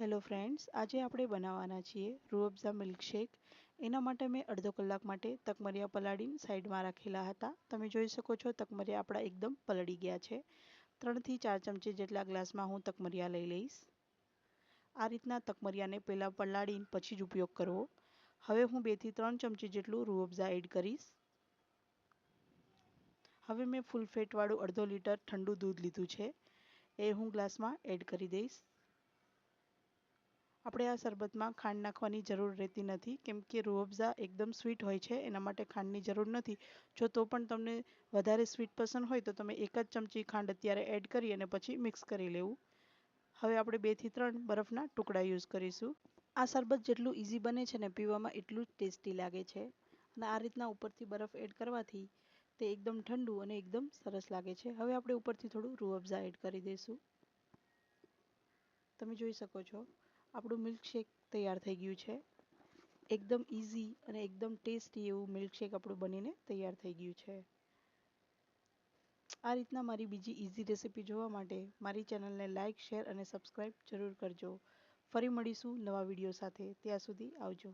Hello friends આજે આપણે બનાવવાના છીએ રૂઅબ્ઝા મિલ્કશેક એના માટે મેં અડધો કલાક માટે તકમરિયા પલાળીને સાઈડમાં રાખેલા હતા. તમે જોઈ શકો છો તકમરિયા આપણા એકદમ પલળી ગયા છે. ત્રણથી ચાર ચમચી જેટલા ગ્લાસમાં હું તકમરિયા લઈ લઈશ. આ રીતના તકમરિયાને પહેલાં પલાળીને પછી જ ઉપયોગ કરવો. હવે હું બેથી ત્રણ ચમચી જેટલું રૂઅબ્ઝા એડ કરીશ. હવે મેં ફૂલ ફેટવાળું અડધો લીટર ઠંડુ દૂધ લીધું છે. એ હું ગ્લાસમાં એડ કરી દઈશ. આપણે આ શરબતમાં ખાંડ નાખવાની જરૂર રહેતી નથી. કેમ કે રૂઅબઝા એકદમ સ્વીટ હોય છે, એના માટે ખાંડની જરૂર નથી. જો તો પણ તમને વધારે સ્વીટ પસંદ હોય તો તમે એક જ ચમચી ખાંડ અત્યારે એડ કરી અને પછી મિક્સ કરી લેવું. હવે આપણે બેથી ત્રણ બરફના ટુકડા યુઝ કરીશું. આ શરબત જેટલું ઇઝી બને છે ને પીવામાં એટલું જ ટેસ્ટી લાગે છે. અને આ રીતના ઉપરથી બરફ એડ કરવાથી તે એકદમ ઠંડુ અને એકદમ સરસ લાગે છે. હવે આપણે ઉપરથી થોડું રૂઅબઝા એડ કરી દઈશું. તમે જોઈ શકો છો. આપણું મિલ્કશેક તૈયાર થઈ ગયું છે. એકદમ ઇઝી અને એકદમ ટેસ્ટી એવું મિલ્કશેક આપણું બનીને તૈયાર થઈ ગયું છે. આ રીતના મારી બીજી ઇઝી રેસિપી જોવા માટે મારી ચેનલને લાઇક શેર અને સબસ્ક્રાઇબ જરૂર કરજો. ફરી મળીશું નવા વીડિયો સાથે. ત્યાં સુધી આવજો.